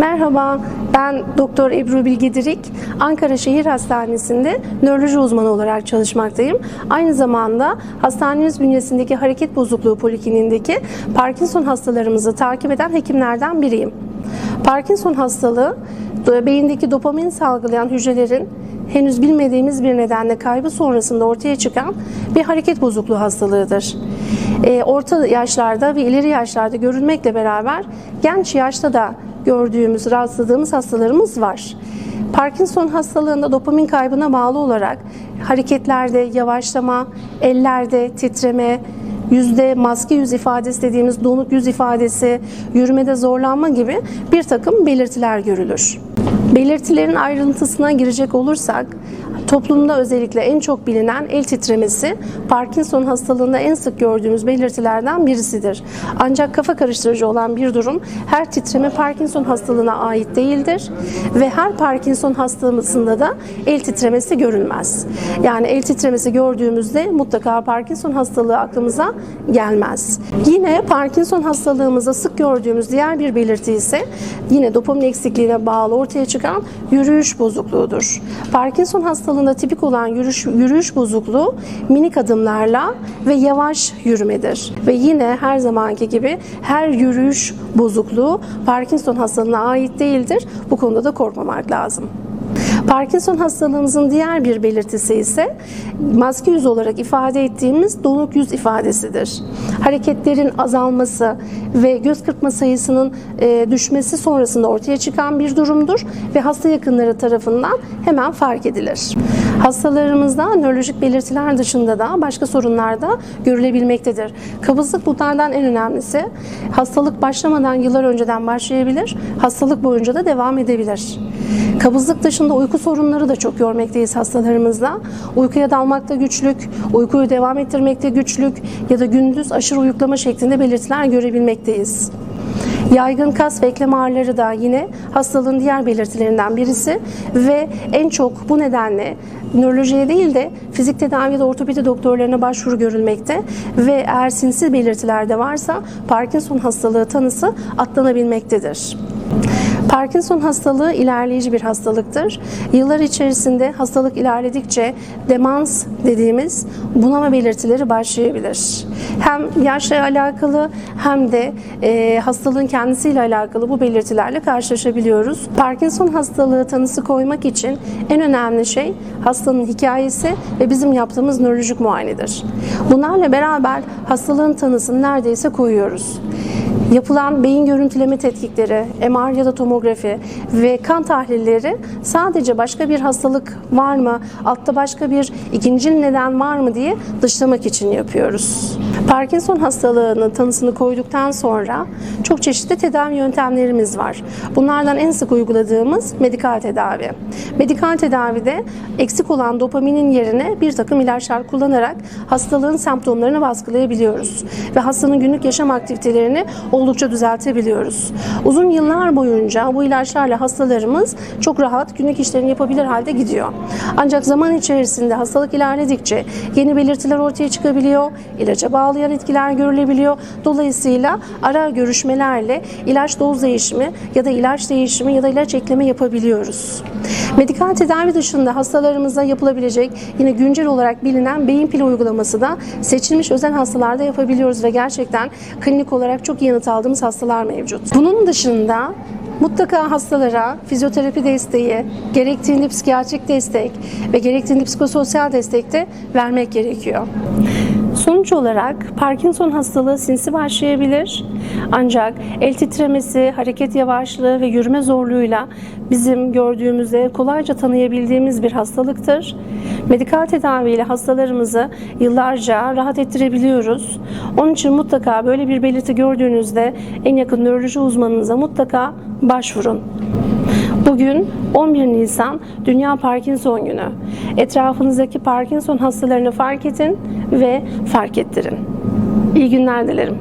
Merhaba, ben Doktor Ebru Bilgedirik. Ankara Şehir Hastanesi'nde nöroloji uzmanı olarak çalışmaktayım. Aynı zamanda hastanemiz bünyesindeki hareket bozukluğu polikliniğindeki Parkinson hastalarımızı takip eden hekimlerden biriyim. Parkinson hastalığı beyindeki dopamin salgılayan hücrelerin henüz bilmediğimiz bir nedenle kaybı sonrasında ortaya çıkan bir hareket bozukluğu hastalığıdır. E, orta yaşlarda ve ileri yaşlarda görülmekle beraber genç yaşta da gördüğümüz, rastladığımız hastalarımız var. Parkinson hastalığında dopamin kaybına bağlı olarak hareketlerde yavaşlama, ellerde titreme, yüzde maske yüz ifadesi dediğimiz donuk yüz ifadesi, yürümede zorlanma gibi bir takım belirtiler görülür. Belirtilerin ayrıntısına girecek olursak, toplumda özellikle en çok bilinen el titremesi Parkinson hastalığında en sık gördüğümüz belirtilerden birisidir. Ancak kafa karıştırıcı olan bir durum her titreme Parkinson hastalığına ait değildir ve her Parkinson hastalığında da el titremesi görülmez. Yani el titremesi gördüğümüzde mutlaka Parkinson hastalığı aklımıza gelmez. Yine Parkinson hastalığımızda sık gördüğümüz diğer bir belirti ise yine dopamin eksikliğine bağlı ortaya çıkan yürüyüş bozukluğudur. Parkinson hastalığında tipik olan yürüyüş, yürüyüş bozukluğu minik adımlarla ve yavaş yürümedir. Ve yine her zamanki gibi her yürüyüş bozukluğu Parkinson hastalığına ait değildir. Bu konuda da korkmamak lazım. Parkinson hastalığımızın diğer bir belirtisi ise maske yüz olarak ifade ettiğimiz donuk yüz ifadesidir. Hareketlerin azalması ve göz kırpma sayısının e, düşmesi sonrasında ortaya çıkan bir durumdur ve hasta yakınları tarafından hemen fark edilir. Hastalarımızda nörolojik belirtiler dışında da başka sorunlar da görülebilmektedir. Kabızlık bunlardan en önemlisi. Hastalık başlamadan yıllar önceden başlayabilir, hastalık boyunca da devam edebilir. Kabızlık dışında uyku sorunları da çok görmekteyiz hastalarımızda. Uykuya dalmakta güçlük, uykuyu devam ettirmekte güçlük ya da gündüz aşırı uyuklama şeklinde belirtiler görebilmekteyiz. Yaygın kas ve eklem ağrıları da yine hastalığın diğer belirtilerinden birisi ve en çok bu nedenle nörolojiye değil de fizik tedavi ya da ortopedi doktorlarına başvuru görülmekte ve eğer sinsi belirtiler de varsa Parkinson hastalığı tanısı atlanabilmektedir. Parkinson hastalığı ilerleyici bir hastalıktır. Yıllar içerisinde hastalık ilerledikçe demans dediğimiz bunama belirtileri başlayabilir. Hem yaşla alakalı hem de e, hastalığın kendisiyle alakalı bu belirtilerle karşılaşabiliyoruz. Parkinson hastalığı tanısı koymak için en önemli şey hastanın hikayesi ve bizim yaptığımız nörolojik muayenedir. Bunlarla beraber hastalığın tanısını neredeyse koyuyoruz. Yapılan beyin görüntüleme tetkikleri, MR ya da tomografi ve kan tahlilleri sadece başka bir hastalık var mı, altta başka bir ikinci neden var mı diye dışlamak için yapıyoruz. Parkinson hastalığının tanısını koyduktan sonra çok çeşitli tedavi yöntemlerimiz var. Bunlardan en sık uyguladığımız medikal tedavi. Medikal tedavide eksik olan dopaminin yerine bir takım ilaçlar kullanarak hastalığın semptomlarını baskılayabiliyoruz ve hastanın günlük yaşam aktivitelerini oldukça düzeltebiliyoruz. Uzun yıllar boyunca bu ilaçlarla hastalarımız çok rahat günlük işlerini yapabilir halde gidiyor. Ancak zaman içerisinde hastalık ilerledikçe yeni belirtiler ortaya çıkabiliyor, ilaca bağlayan etkiler görülebiliyor. Dolayısıyla ara görüşmelerle ilaç doz değişimi ya da ilaç değişimi ya da ilaç ekleme yapabiliyoruz. Medikal tedavi dışında hastalarımıza yapılabilecek yine güncel olarak bilinen beyin pili uygulaması da seçilmiş özel hastalarda yapabiliyoruz ve gerçekten klinik olarak çok yanıt aldığımız hastalar mevcut. Bunun dışında mutlaka hastalara fizyoterapi desteği, gerektiğinde psikiyatrik destek ve gerektiğinde psikososyal destek de vermek gerekiyor. Sonuç olarak Parkinson hastalığı sinsi başlayabilir. Ancak el titremesi, hareket yavaşlığı ve yürüme zorluğuyla bizim gördüğümüzde kolayca tanıyabildiğimiz bir hastalıktır. Medikal tedaviyle hastalarımızı yıllarca rahat ettirebiliyoruz. Onun için mutlaka böyle bir belirti gördüğünüzde en yakın nöroloji uzmanınıza mutlaka başvurun. Bugün 11 Nisan Dünya Parkinson Günü. Etrafınızdaki Parkinson hastalarını fark edin ve fark ettirin. İyi günler dilerim.